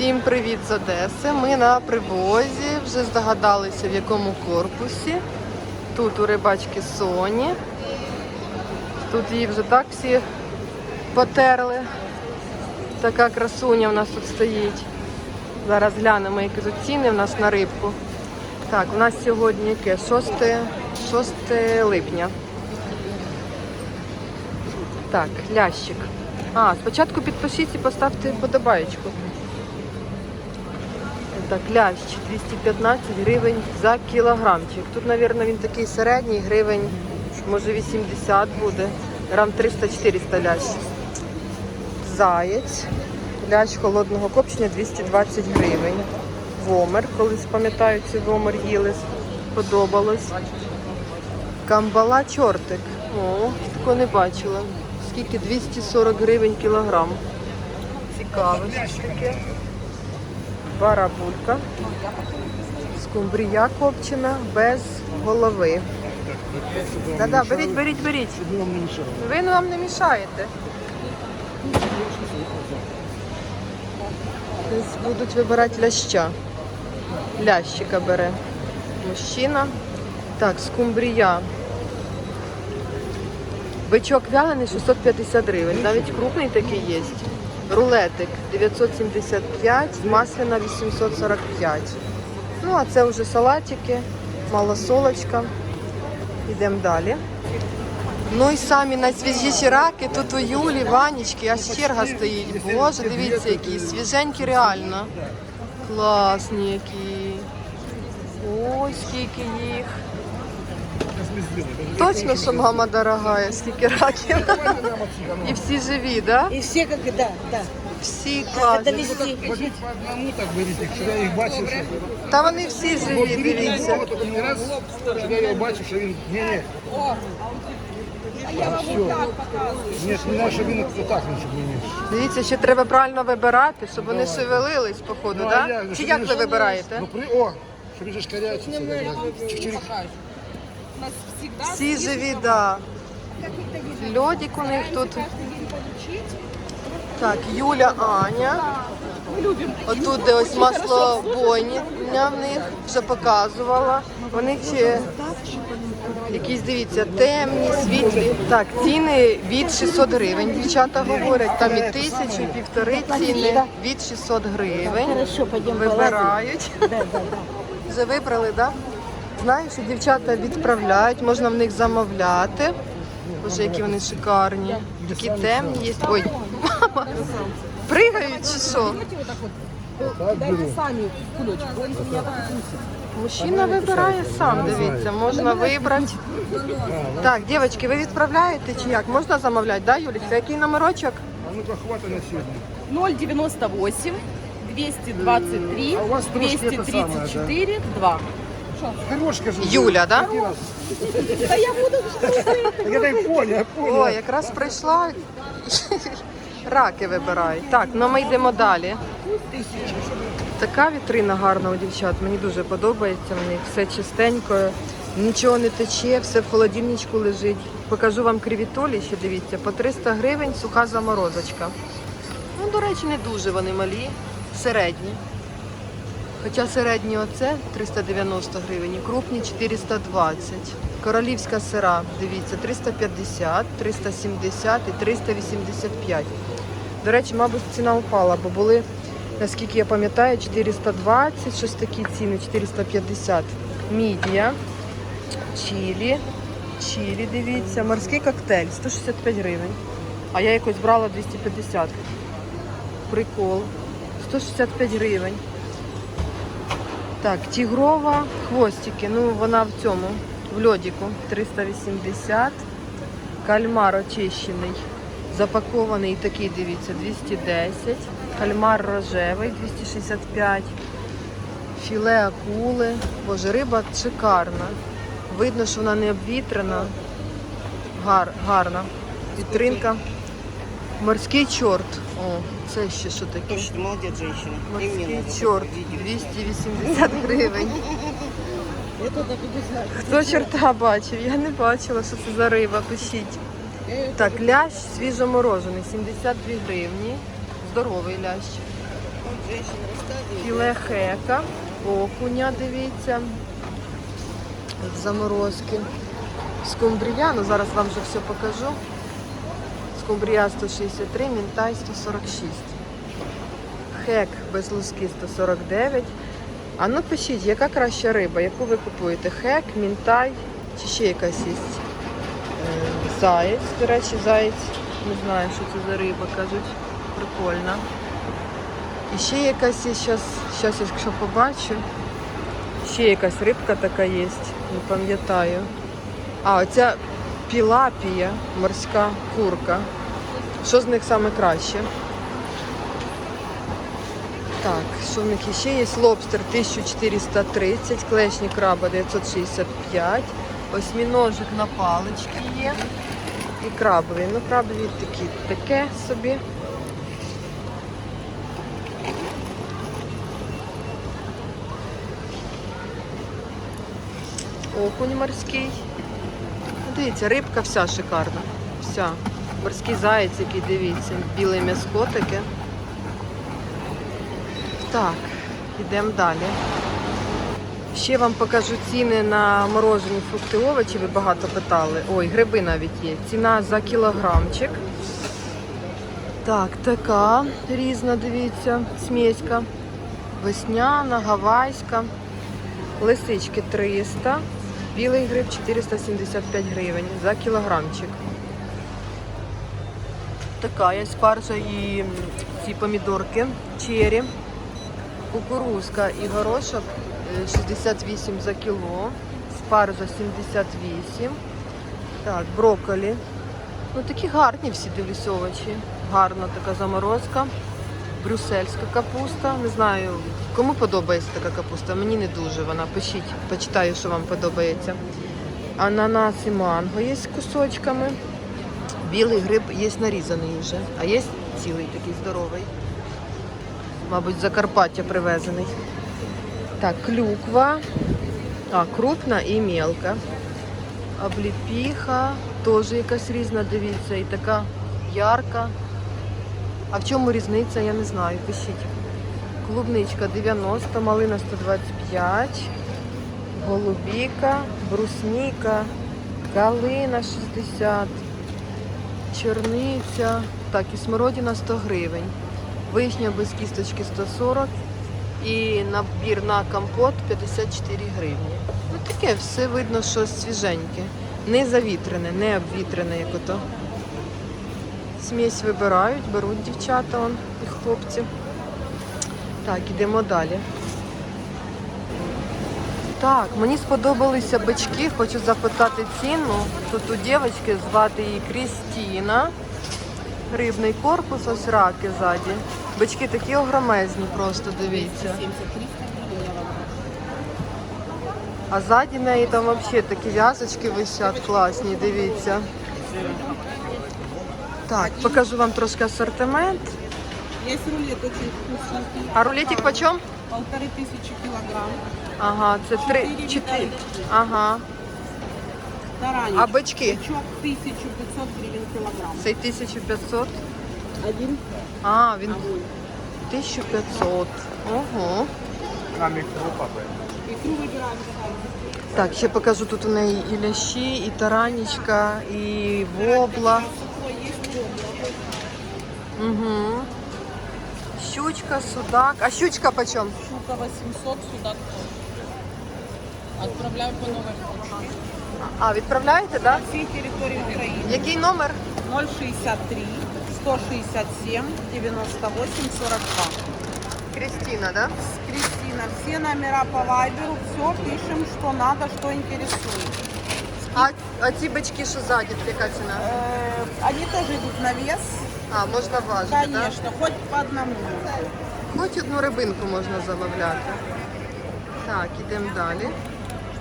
Всім привіт з Одеси. Ми на привозі. Вже здогадалися в якому корпусі. Тут у рибачки Соні. Тут її вже так всі потерли. Така красуня в нас тут стоїть. Зараз глянемо, які тут ціни в нас на рибку. Так, у нас сьогодні яке? 6, 6 липня. Так, лящик. А, спочатку підпишіться і поставте подобаєчку. Так, лящ 215 гривень за кілограмчик. Тут, мабуть, він такий середній, гривень, може 80 буде. Грам 300-400 лящ. Заєць. Лящ холодного копчення 220 гривень. Вомер, колись пам'ятаю, цей вомер їли, подобалось. Камбала чортик. О, такого не бачила. Скільки 240 гривень кілограм. Цікаве щось таке. Барабулька. Скумбрія копчена без голови. Да-да, беріть, беріть, беріть. Ви нам не мішаєте. Будуть вибирати ляща. Лящика бере. Мужчина. Так, скумбрія. Бичок вялений 650 гривень. Навіть крупний такий є. Рулетик 975, масляна 845. Ну, а це вже салатики, малосолочка. Йдемо далі. Ну і самі найсвіжіші раки тут у Юлі, Ванічки, аж черга стоїть. Боже, дивіться, які свіженькі реально. Класні які. Ой, скільки їх. Точно, що мама дорогая, скільки раків. І всі живі, да? И все как и да, да. Всі Это класні. везде. Возіть по одному так беріть, якщо я їх бачив, що... Та вони всі живі, дивіться. Не раз, щоб я його бачив, що він... Ні, ні. Ні, не знаю, що він отак, ну, щоб мені... Дивіться, ще треба правильно вибирати, щоб вони шевелились, походу, Ну, а да? Чи як ви вибираєте? Ну, при... О, щоб він же шкаряється. Чуть-чуть. Всі живі, да. Льодик у них тут. Так, Юля, Аня. Отут, де ось масло бойня в них вже показувала. Вони ще якісь, дивіться, темні, світлі. Так, ціни від 600 гривень. Дівчата говорять, там і тисячу, і півтори ціни від 600 гривень. Вибирають. Вже вибрали, так? Да? Знаю, що дівчата відправляють, можна в них замовляти. Боже, які вони шикарні. Такі темні є. Ой, мама, пригають чи що? Так, беру. Мужчина вибирає сам, дивіться, можна вибрати. Так, дівчатки, ви відправляєте чи як? Можна замовляти, да, Юлічка? Який номерочок? А ну-ка, хватить на сьогодні. 098 223 А у вас трошки это 234 2. Хорошка же. Юля, да? Я дай понял, я О, якраз прийшла. Раки вибирають. Так, ну ми йдемо далі. Така вітрина гарна у дівчат. Мені дуже подобається в них. Все чистенько, нічого не тече, все в холодильничку лежить. Покажу вам кривітолі, ще дивіться, по 300 гривень суха заморозочка. Ну, до речі, не дуже вони малі, середні. Хоча середні оце 390 гривень, і крупні 420. Королівська сира, дивіться, 350, 370 і 385. До речі, мабуть, ціна впала, бо були, наскільки я пам'ятаю, 420, щось такі ціни, 450. Мідія, чілі, чілі, дивіться, морський коктейль, 165 гривень. А я якось брала 250. Прикол. 165 гривень. Так, тігрова хвостики. Ну, вона в цьому, в льодіку. 380. Кальмар очищений. Запакований такий, дивіться, 210. Кальмар рожевий 265. Філе акули. Боже, риба шикарна. Видно, що вона не обвітрена. Гар, гарна. Вітринка. Морський чорт. О, це ще що таке? Точно, молодец, женщина. Морський чорт 280 гривень. Хто чорта бачив? Я не бачила, що це за риба. Пишіть. Так, лящ свіжоморожений, 72 гривні. Здоровий лящ. Філе хека, окуня, дивіться. Заморозки. Скумбрія, ну зараз вам вже все покажу. Скумбрія 163, мінтай 146. Хек без луски 149. А ну пишіть, яка краща риба, яку ви купуєте? Хек, мінтай чи ще якась є? Е, Заєць, до речі, заєць. Не знаю, що це за риба, кажуть. Прикольна. І ще якась є, щас, щас, якщо побачу. Ще якась рибка така є, не пам'ятаю. А, оця пілапія, морська курка. Що з них саме краще? Так, що в них ще є? Лобстер 1430, клешні краба 965, осьміножик на палички є. І крабові. Ну, крабові такі, таке собі. Окунь морський. Дивіться, рибка вся шикарна. Вся. Морський заєць, який дивіться, біле м'яско таке. Так, йдемо далі. Ще вам покажу ціни на морожені фрукти овочі. Ви багато питали. Ой, гриби навіть є. Ціна за кілограмчик. Так, така різна, дивіться, сміська. Весняна, гавайська. Лисички 300, білий гриб 475 гривень за кілограмчик. Така є спаржа і ці помідорки, чері, кукурузка і горошок е, 68 за кіло, спаржа 78. Так, брокколі. Ну такі гарні всі дивлюсь овочі. Гарна така заморозка. Брюссельська капуста. Не знаю, кому подобається така капуста. Мені не дуже вона. Пишіть, почитаю, що вам подобається. Ананас і манго є з кусочками. Білий гриб є нарізаний вже, а є цілий такий здоровий. Мабуть, Закарпаття привезений. Так, клюква. А, крупна і мелка. Обліпіха, теж якась різна, дивіться, і така ярка. А в чому різниця, я не знаю, пишіть. Клубничка 90, малина 125, голубіка, брусніка, калина 60, черниця. Так, і смородина 100 гривень. Вишня без кісточки 140 і набір на компот 54 гривні. Ну таке, все видно, що свіженьке. Не завітрене, не обвітрене, як ото. Смесь вибирають, беруть дівчата і хлопці. Так, ідемо далі. Так, мені сподобалися бички, хочу запитати ціну. Тут у дівчинки звати її Крістіна. Рибний корпус, ось раки ззаді. Бички такі огромезні, просто дивіться. А ззаді неї там взагалі такі в'язочки висять класні, дивіться. Так, покажу вам трошки асортимент. Есть рулет очень вкусненький. А рулетик почем? Полторы тысячи килограмм. Ага, це три, Чотири чотири. медальки. Ага. Таранич. А бички? Бичок 1500 гривен килограмм. Цей 1500. Один. А, він Огонь. 1500. Ого. Нам їх лопати. Икру выбираем сами. Так, ще покажу тут у неї і лящі, і таранічка, і вобла. Угу. Щучка, судак. А щучка почем? Щука 800, судак тоже. Отправляю по номеру. А, відправляєте, так? Да? По всей территории Украины. Який номер? 063 167 98 42. Крістіна, да? Кристина, все номера по вайберу, все пишем, что надо, что интересует. А, а ці бички, що ззаді, яка ціна? Э, Они тоже идут на вес, А, можна важити, так? Да? конечно, хоть по одному. Хоч одну рибинку можна замовляти. Так, ідемо далі.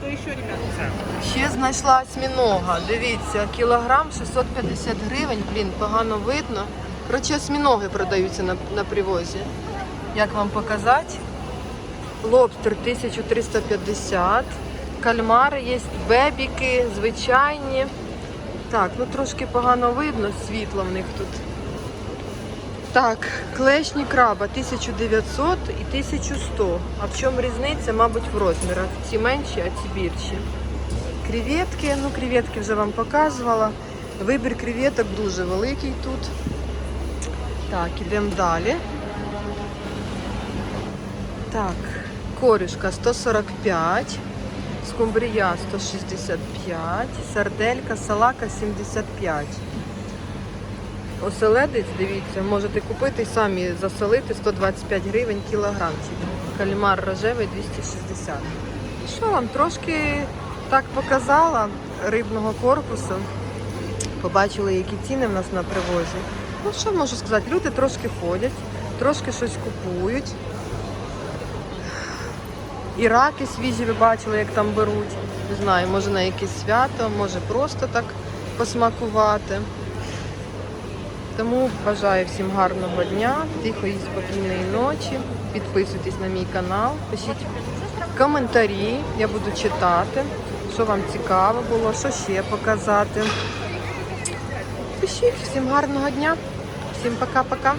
Что еще, ребята? Ще знайшла осьмінога. Дивіться, кілограм 650 гривень. Блін, погано видно. Коротше, осьміноги продаються на, на привозі. Як вам показати? Лобстер 1350. Кальмари є бебіки, звичайні. Так, ну трошки погано видно, світло в них тут. Так, клешні краба 1900 і 1100. А в чому різниця, мабуть, в розмірах. Ці менші, а ці більші. Креветки, ну креветки вже вам показувала. Вибір креветок дуже великий тут. Так, ідемо далі. Так, корюшка 145, скумбрія 165, сарделька, салака 75. Оселедець, дивіться, можете купити самі засолити 125 гривень кілограмчик. Кальмар рожевий 260. Що вам трошки так показала рибного корпусу. Побачили, які ціни в нас на привозі. Ну що можу сказати? Люди трошки ходять, трошки щось купують. І раки свіжі ви бачили, як там беруть. Не знаю, може на якесь свято, може просто так посмакувати. Тому бажаю всім гарного дня, тихої спокійної ночі. Підписуйтесь на мій канал, пишіть коментарі, я буду читати, що вам цікаво було, що ще показати. Пишіть, всім гарного дня, всім пока-пока.